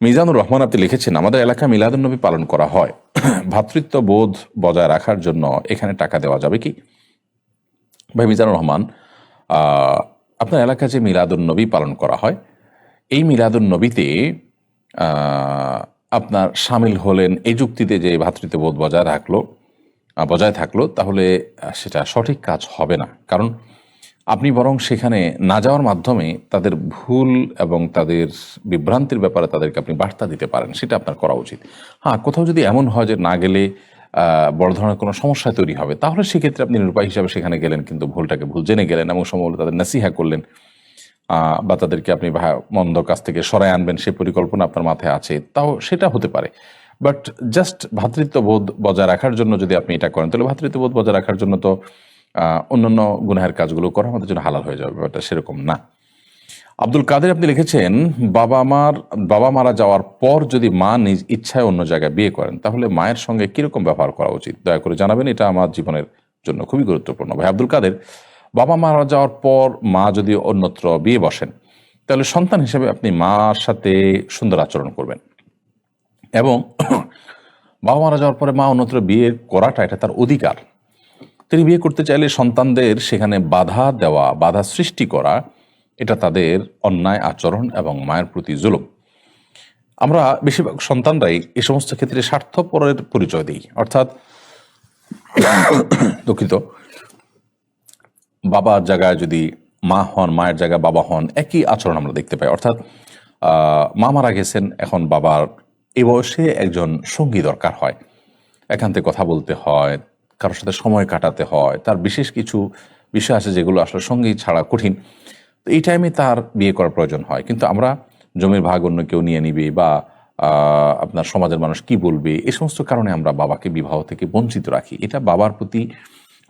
মিজানুর রহমান আপনি লিখেছেন, আমাদের এলাকায় মিলাদুন্নবী পালন করা হয়। ভ্রাতৃত্ব বোধ বজায় রাখার জন্য এখানে টাকা দেওয়া যাবে কি? ভাই মিজানুর রহমান আপনার এলাকায় যে মিলাদুন্নবী পালন করা হয়, এই মিলাদুন্নবীতে আপনার সামিল হলেন, এই যুক্তিতে যে ভ্রাতৃত্ববোধ বজায় রাখল বজায় থাকল, তাহলে সেটা সঠিক কাজ হবে না। কারণ আপনি বরং সেখানে না যাওয়ার মাধ্যমে তাদের ভুল এবং তাদের বিভ্রান্তির ব্যাপারে তাদেরকে আপনি বার্তা দিতে পারেন, সেটা আপনার করা উচিত। হ্যাঁ কোথাও যদি এমন হয় যে না গেলে বড় ধরনের কোনো সমস্যা তৈরি হবে, তাহলে সেক্ষেত্রে আপনি নিরুপায় হিসাবে সেখানে গেলেন, কিন্তু ভুলটাকে ভুল জেনে গেলেন এবং সম্ভবত তাদের নাসিহা করলেন বা তাদেরকে আপনি মন্দ কাছ থেকে সরায় আনবেন, সে পরিকল্পনা আপনার মাথায় আছে, তাও সেটা হতে পারে। বাট জাস্ট ভ্রাতৃত্ববোধ বজায় রাখার জন্য যদি আপনি এটা করেন, তাহলে ভ্রাতৃত্ববোধ বজায় রাখার জন্য তো অন্যান্য গুনাহের কাজগুলো করা আমাদের জন্য হালাল হয়ে যাবে, ব্যাপারটা সেরকম না। আব্দুল কাদের আপনি লিখেছেন, বাবা মার, বাবা মারা যাওয়ার পর যদি মা নিজ ইচ্ছায় অন্য জায়গায় বিয়ে করেন, তাহলে মায়ের সঙ্গে কীরকম ব্যবহার করা উচিত? দয়া করে জানাবেন, এটা আমার জীবনের জন্য খুবই গুরুত্বপূর্ণ। ভাই আব্দুল কাদের, বাবা মারা যাওয়ার পর মা যদি অন্যত্র বিয়ে বসেন, তাহলে সন্তান হিসেবে আপনি মার সাথে সুন্দর আচরণ করবেন। এবং বাবা মারা যাওয়ার পরে মা অন্যত্র বিয়ে করাটা, এটা তার অধিকার। তিনি বিয়ে করতে চাইলে সন্তানদের সেখানে বাধা দেওয়া, বাধা সৃষ্টি করা, এটা তাদের অন্যায় আচরণ এবং মায়ের প্রতি জুলুম। আমরা বেশিরভাগ সন্তানরাই এই সমস্ত ক্ষেত্রে স্বার্থপরের পরিচয় দিই। অর্থাৎ দুঃখিত। বাবার জায়গায় যদি মা হন, মায়ের জায়গায় বাবা হন, একই আচরণ আমরা দেখতে পাই। অর্থাৎ মা মারা গেছেন, এখন বাবার এ বয়সে একজন সঙ্গী দরকার হয়। এখান থেকে কথা বলতে হয় কারোর সাথে সময় কাটাতে হয়। তার বিশেষ কিছু বিষয় আছে যেগুলো আসলে সঙ্গী ছাড়া কঠিন। তো এই টাইমে তার বিয়ে করার প্রয়োজন হয়। কিন্তু আমরা জমির ভাগ অন্য কেউ নিয়ে নিবে বা আপনার সমাজের মানুষ কি বলবে এই সমস্ত কারণে আমরা বাবাকে বিবাহ থেকে বঞ্চিত রাখি। এটা বাবার প্রতি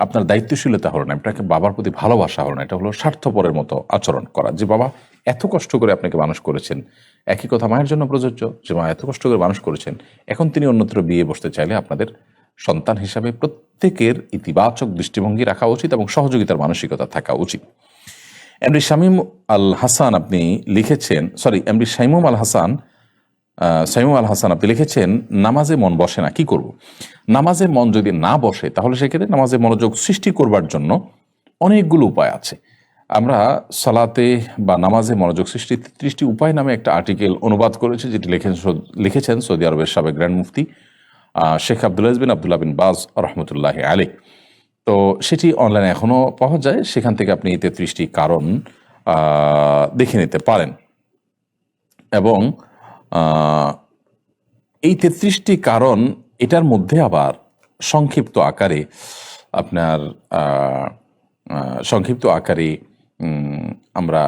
আপনার দায়িত্বশীলতা হলো না, এটাকে বাবার প্রতি ভালোবাসা হলো না। এটা হলো স্বার্থপরের মতো আচরণ করা। যে বাবা এত কষ্ট করে আপনাকে মানুষ করেছেন, একই কথা মায়ের জন্য প্রযোজ্য, যে মা এত কষ্ট করে মানুষ করেছেন, এখন তিনি অন্যত্র বিয়ে বসতে চাইলে আপনাদের সন্তান হিসাবে প্রত্যেকের ইতিবাচক দৃষ্টিভঙ্গি রাখা উচিত এবং সহযোগিতার মানসিকতা থাকা উচিত। এমডি শামীম আল হাসান আপনি লিখেছেন সরি এমডি শাইমুম আল হাসান সাইমুম আল হাসান আপনি লিখেছেন, নামাজে মন বসে না, কি করব? নামাজে মন যদি না বসে, তাহলে সেক্ষেত্রে নামাজে মনোযোগ সৃষ্টি করবার জন্য অনেকগুলো উপায় আছে। আমরা সালাতে বা নামাজে মনোযোগ সৃষ্টি, ত্রিশটি উপায় নামে একটা আর্টিকেল অনুবাদ করেছে, যেটি লিখেন লিখেছেন সৌদি আরবের সাবেক গ্র্যান্ড মুফতি Sheikh Abdullah bin Abdullah bin Baz রহমতুল্লাহ আলী তো সেটি অনলাইনে এখনও পাওয়া যায়। সেখান থেকে আপনি তেত্রিশটি কারণ দেখে নিতে পারেন। এবং এই তেত্রিশটি কারণ, এটার মধ্যে আবার সংক্ষিপ্ত আকারে আপনার সংক্ষিপ্ত আকারে আমরা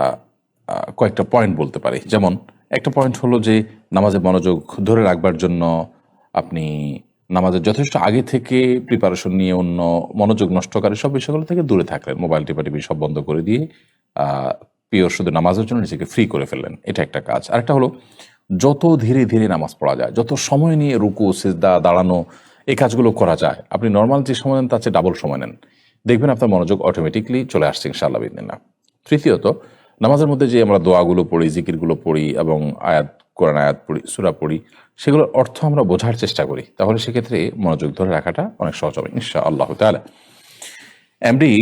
কয়েকটা পয়েন্ট বলতে পারি। যেমন, একটা পয়েন্ট হলো যে, নামাজে মনোযোগ ধরে রাখবার জন্য আপনি নামাজের যথেষ্ট আগে থেকে প্রিপারেশন নিয়ে অন্য মনোযোগ নষ্টকারী সব বিষয়গুলো থেকে দূরে থাকলেন মোবাইল টিপা টিপি সব বন্ধ করে দিয়ে পিওর শুধু নামাজের জন্য নিজেকে ফ্রি করে ফেললেন। এটা একটা কাজ। আরেকটা হলো, যত ধীরে ধীরে নামাজ পড়া যায়, যত সময় নিয়ে রুকু, সিজদা, দাঁড়ানো এই কাজগুলো করা যায়, আপনি নর্মাল যে সময় নেন তার চেয়ে ডাবল সময় নেন। দেখবেন আপনার মনোযোগ অটোমেটিকলি চলে আসছে ইনশাআল্লাহ তৃতীয়ত, নামাজের মধ্যে যে আমরা দোয়াগুলো পড়ি, জিকিরগুলো পড়ি এবং আয়াত কোরআন আয়াত পড়ি, সুরা পড়ি, সেগুলোর অর্থ আমরা বোঝার চেষ্টা করি। তাহলে সেক্ষেত্রে মনোযোগ ধরে রাখাটা অনেক সহজ হবে ইনশা আল্লাহ তাহলে এমডি,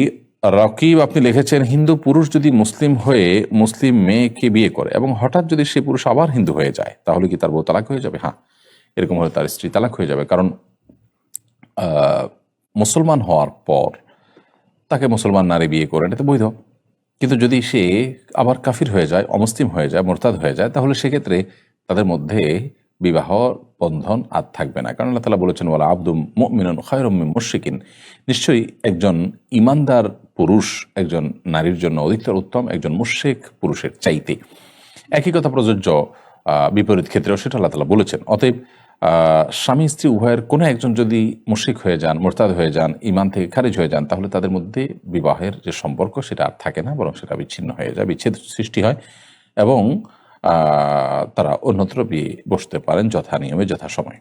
রকিব আপনি লিখেছেন, হিন্দু পুরুষ যদি মুসলিম হয়ে মুসলিম মেয়েকে বিয়ে করে এবং হঠাৎ যদি সে পুরুষ আবার হিন্দু হয়ে যায়, তাহলে কি তার বউ তালাক হয়ে যাবে? হ্যাঁ এরকম হলে তার স্ত্রী তালাক হয়ে যাবে। কারণ মুসলমান হওয়ার পর তাকে মুসলমান নারী বিয়ে করে, এটা তো বৈধ। কিন্তু যদি সে আবার কাফির হয়ে যায়, অমুসলিম হয়ে যায়, মোরতাদ হয়ে যায়, তাহলে সেক্ষেত্রে তাদের মধ্যে বিবাহ, বন্ধন আর থাকবে না। কারণ আল্লাহ তালা বলেছেন বলা আব্দুম মিনন খয়রম্মি মুশিকিন নিশ্চয়ই একজন ইমানদার পুরুষ, একজন নারীর জন্য অধিকতর উত্তম, একজন মুশেক পুরুষের চাইতে। একই কথা প্রযোজ্য বিপরীত ক্ষেত্রেও সেটা আল্লাহ তালা বলেছেন। অতএব স্বামী স্ত্রী উভয়ের কোনো একজন যদি মুশিক হয়ে যান, মোরতাদ হয়ে যান ইমান থেকে খারিজ হয়ে যান, তাহলে তাদের মধ্যে বিবাহের যে সম্পর্ক সেটা আর থাকে না, বরং সেটা বিচ্ছিন্ন হয়ে যায়, বিচ্ছেদ সৃষ্টি হয়। এবং তারা অন্যত্র বিয়ে বসতে পারেন যথা নিয়মে, যথা সময়।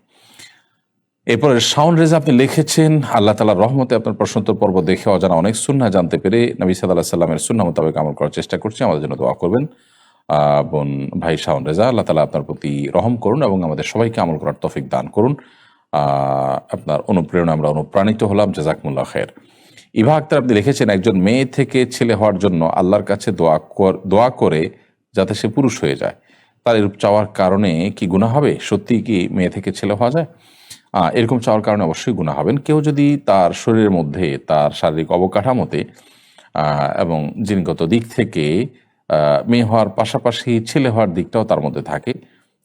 এরপরে শাওন রেজা আপনি লিখেছেন, আল্লাহ তালার রহমতে আপনার প্রশ্নোত্তর পর্ব দেখে অজানা অনেক সুন্না জানতে পেরে নবী সাদ সাল্লামের সুন্না মোতাবেক আমল করার চেষ্টা করছি। আমাদের জন্য দোয়া করবেন। বোন ভাই শাওন রেজা, আল্লাহ তালা আপনার প্রতি রহম করুন এবং আমাদের সবাইকে আমল করার তৌফিক দান করুন। আপনার অনুপ্রেরণা আমরা অনুপ্রাণিত হলাম। জাজাকমুল্লাহ খের ইভা আক্তার আপনি লিখেছেন, একজন মেয়ে থেকে ছেলে হওয়ার জন্য আল্লাহর কাছে দোয়া দোয়া করে যাতে সে পুরুষ হয়ে যায়। তার এরূপ চাওয়ার কারণে কি গুণা হবে? সত্যি কি মেয়ে থেকে ছেলে হওয়া যায়? এরকম চাওয়ার কারণে অবশ্যই গুণা হবেন। কেউ যদি তার শরীরের মধ্যে তার শারীরিক অবকাঠামোতে এবং জিনগত দিক থেকে মেয়ে হওয়ার পাশাপাশি ছেলে হওয়ার দিকটাও তার মধ্যে থাকে,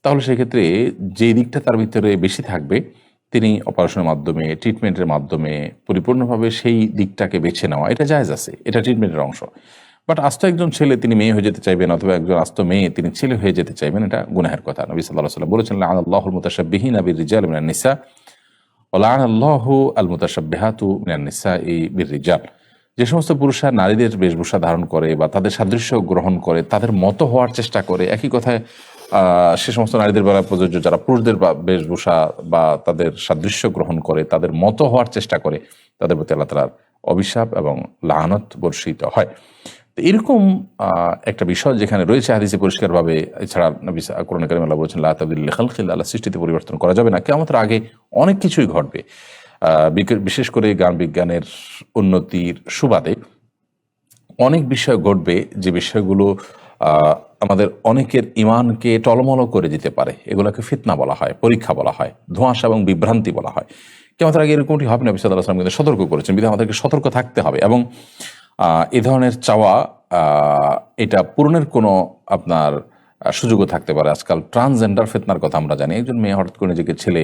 তাহলে সেক্ষেত্রে যে দিকটা তার ভিতরে বেশি থাকবে, তিনি অপারেশনের মাধ্যমে ট্রিটমেন্টের মাধ্যমে পরিপূর্ণভাবে সেই দিকটাকে বেছে নেওয়া, এটা জায়জ আছে, এটা ট্রিটমেন্টের অংশ। বাট আস্ত একজন ছেলে তিনি মেয়ে হয়ে যেতে চাইবেন অথবা একজন আস্ত মেয়ে তিনি ছেলে হয়ে যেতে চাইবেন, এটা গুনাহের কথা। নবী সাল্লাহ সাল্লাম বলেছেন আল্লাহুল মুতাশাবিহীন আবির রিজাল মিনান নিসা ওলান আল্লাহ আল মুতাশাবিহাতু মিনান নিসা এই বীর রিজাল যে সমস্ত পুরুষরা নারীদের বেশভূষা ধারণ করে বা তাদের সাদৃশ্য গ্রহণ করে, তাদের মতো হওয়ার চেষ্টা করে, একই কথায় সে সমস্ত নারীদের বেলা প্রযোজ্য, যারা পুরুষদের বা বেশভূষা বা তাদের সাদৃশ্য গ্রহণ করে, তাদের মতো হওয়ার চেষ্টা করে, তাদের প্রতি আল্লাহ তালার অভিশাপ এবং লানত বর্ষিত হয়। এরকম একটা বিষয় যেখানে রয়েছে হাদিসে পরিষ্কারভাবে, এছাড়া কোরআন কারিম আল্লাহ বলেছেন, লা তাবদিল খালকিল, আল্লাহ সৃষ্টিতে পরিবর্তন করা যাবে না। কেমতের আগে অনেক কিছুই ঘটবে। বিশেষ করে গান বিজ্ঞানের উন্নতির সুবাদে অনেক বিষয় ঘটবে, যে বিষয়গুলো আমাদের অনেকের ইমানকে টলমল করে দিতে পারে। এগুলোকে ফিতনা বলা হয়, পরীক্ষা বলা হয়, ধোঁয়াশা এবং বিভ্রান্তি বলা হয়। কেমন আগে এরকমটি হবে না বিসাদ আসলাম কিন্তু সতর্ক করেছেন। বিধায় আমাদেরকে সতর্ক থাকতে হবে এবং এ ধরনের চাওয়া এটা পূরণের কোনো আপনার সুযোগও থাকতে পারে। আজকাল ট্রান্সজেন্ডার ফেতনার কথা আমরা জানি। একজন মেয়ে হঠাৎ করে নিজেকে ছেলে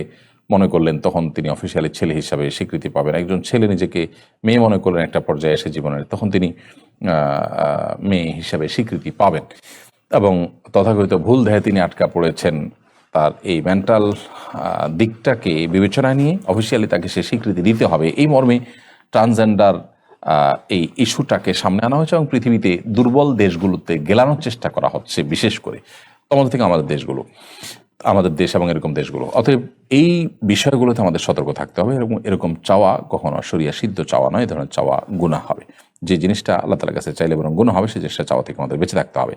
মনে করলেন, তখন তিনি অফিসিয়ালি ছেলে হিসাবে স্বীকৃতি পাবেন। একজন ছেলে নিজেকে মেয়ে মনে করলেন একটা পর্যায়ে এসে জীবনের, তখন তিনি মেয়ে হিসাবে স্বীকৃতি পাবেন। এবং তথাকথিত ভুল দেহে তিনি আটকা পড়েছেন। তার এই মেন্টাল দিকটাকে বিবেচনায় নিয়ে অফিসিয়ালি তাকে সে স্বীকৃতি দিতে হবে। এই মর্মে ট্রান্সজেন্ডার এই ইস্যুটাকে সামনে আনা হয়েছে এবং পৃথিবীতে দুর্বল দেশগুলোতে গেলানোর চেষ্টা করা হচ্ছে, বিশেষ করে তোমাদের থেকে আমাদের দেশগুলো, আমাদের দেশ এবং এরকম দেশগুলো। অতএব এই বিষয়গুলোতে আমাদের সতর্ক থাকতে হবে এরকম এরকম চাওয়া কখনো সরিয়া সিদ্ধ চাওয়া নয়, এ ধরনের চাওয়া গুণা হবে। যে জিনিসটা আল্লাহ তালার কাছে চাইলে বরং গুণা হবে সেই জিনিসটা চাওয়া থেকে আমাদের বেঁচে থাকতে হবে।